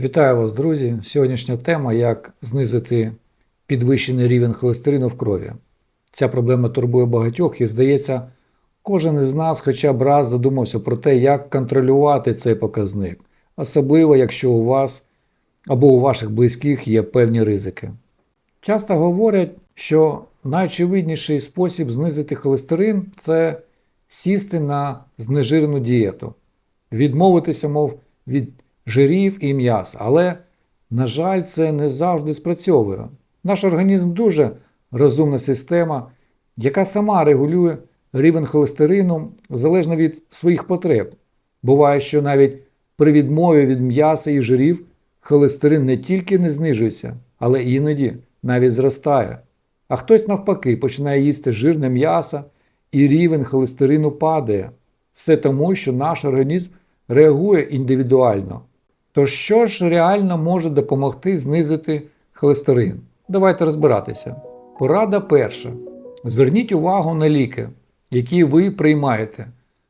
Вітаю вас, друзі! Сьогоднішня тема як знизити підвищений рівень холестерину в крові. Ця проблема турбує багатьох і, здається, кожен із нас хоча б раз задумався про те, як контролювати цей показник, особливо якщо у вас або у ваших близьких є певні ризики. Часто говорять, що найочевидніший спосіб знизити холестерин це сісти на знежирену дієту, відмовитися, мов, від жирів і м'яс. Але, на жаль, це не завжди спрацьовує. Наш організм дуже розумна система, яка сама регулює рівень холестерину залежно від своїх потреб. Буває, що навіть при відмові від м'яса і жирів холестерин не тільки не знижується, але іноді навіть зростає. А хтось навпаки починає їсти жирне м'ясо і рівень холестерину падає. Все тому, що наш організм реагує індивідуально. То що ж реально може допомогти знизити холестерин? Давайте розбиратися. Порада перша. Зверніть увагу на ліки, які ви приймаєте.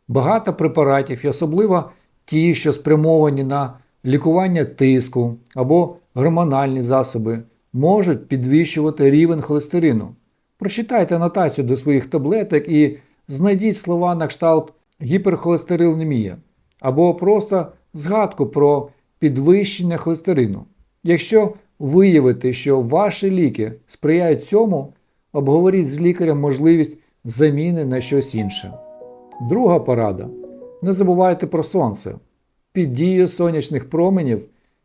Багато препаратів, і особливо ті, що спрямовані на лікування тиску або гормональні засоби, можуть підвищувати рівень холестерину. Прочитайте анотацію до своїх таблеток і знайдіть слова на кшталт гіперхолестеринемія або просто згадку про підвищення холестерину. Якщо виявите, що ваші ліки сприяють цьому, обговоріть з лікарем можливість заміни на щось інше. Друга порада. Не забувайте про сонце. Під дією сонячних променів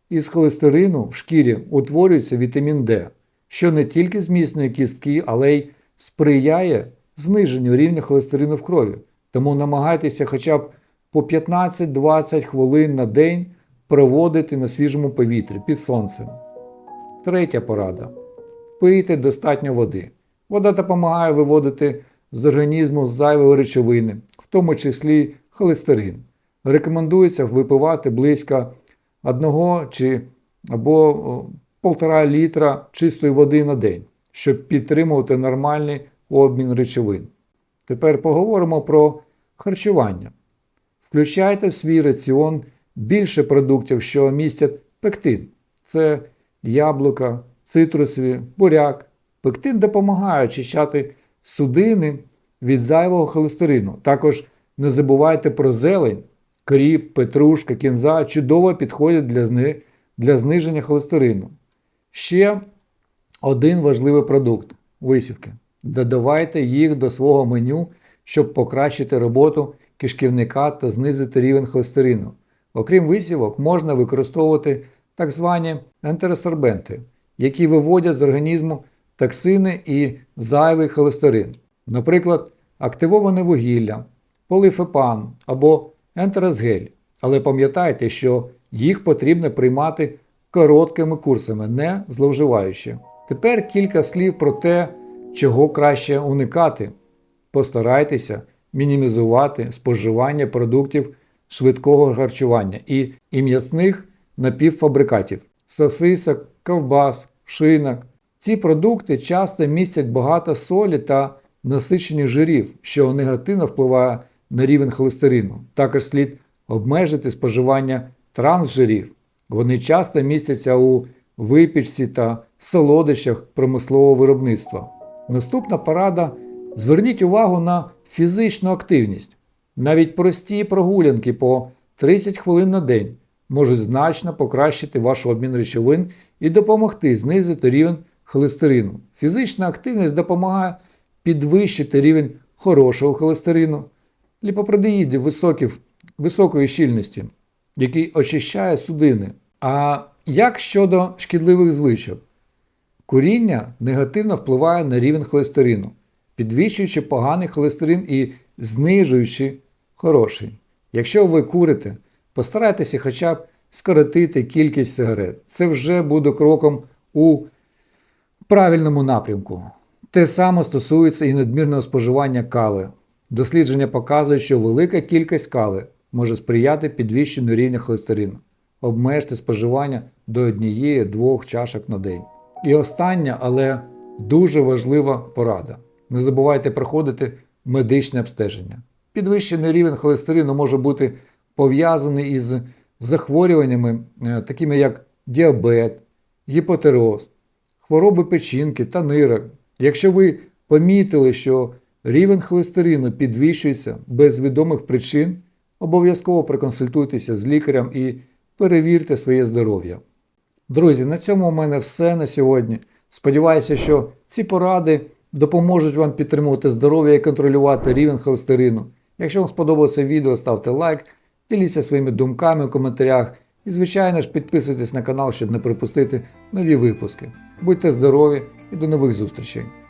із холестерину в шкірі утворюється вітамін Д, що не тільки зміцнює кістки, але й сприяє зниженню рівня холестерину в крові. Тому намагайтеся хоча б по 15-20 хвилин на день проводити на свіжому повітрі під сонцем. Третя порада. Пийте достатньо води. Вода допомагає виводити з організму зайві речовини, в тому числі холестерин. Рекомендується випивати близько 1 чи або 1,5 літра чистої води на день, щоб підтримувати нормальний обмін речовин. Тепер поговоримо про харчування. Включайте в свій раціон більше продуктів, що містять пектин. Це яблука, цитрусові, буряк. Пектин допомагає очищати судини від зайвого холестерину. Також не забувайте про зелень, кріп, петрушка, кінза чудово підходять для, зни... для зниження холестерину. Ще один важливий продукт висівки. Додавайте їх до свого меню, щоб покращити роботу кишківника та знизити рівень холестерину. Окрім висівок, можна використовувати так звані антиресорбенти, які виводять з організму токсини і зайвий холестерин, наприклад, активоване вугілля, полифепан або ентеразгель. Але пам'ятайте, що їх потрібно приймати короткими курсами, не зловживаючи. Тепер кілька слів про те, чого краще уникати. Постарайтеся мінімізувати споживання продуктів швидкого харчування і, і м'ясних напівфабрикатів, сосисок, ковбас, шинок. Ці продукти часто містять багато солі та насичених жирів, що негативно впливає на рівень холестерину. Також слід обмежити споживання трансжирів. Вони часто містяться у випічці та солодощах промислового виробництва. Наступна порада зверніть увагу на фізичну активність. Навіть прості прогулянки по 30 хвилин на день можуть значно покращити ваш обмін речовин і допомогти знизити рівень холестерину. Фізична активність допомагає підвищити рівень хорошого холестерину, ліпопротеїдів високих, високої щільності, який очищає судини. А як щодо шкідливих звичок? Куріння негативно впливає на рівень холестерину, підвищуючи поганий холестерин і знижуючи хороший. Якщо ви курите, постарайтеся хоча б скоротити кількість сигарет. Це вже буде кроком у правильному напрямку. Те саме стосується і надмірного споживання кави. Дослідження показують, що велика кількість кави може сприяти підвищенню рівня холестерину. Обмежте споживання до однієї-двох чашок на день. І остання, але дуже важлива порада. Не забувайте проходити медичне обстеження. Підвищений рівень холестерину може бути пов'язаний із захворюваннями, е, такими як діабет, гіпотероз, хвороби печінки та нирок. Якщо ви помітили, що рівень холестерину підвищується без відомих причин, обов'язково проконсультуйтеся з лікарем і перевірте своє здоров'я. Друзі, на цьому у мене все на сьогодні. Сподіваюся, що ці поради допоможуть вам підтримувати здоров'я і контролювати рівень холестерину. Якщо вам сподобалося відео, ставте лайк, діліться своїми думками у коментарях і, звичайно ж, підписуйтесь на канал, щоб не пропустити нові випуски. Будьте здорові і до нових зустрічей!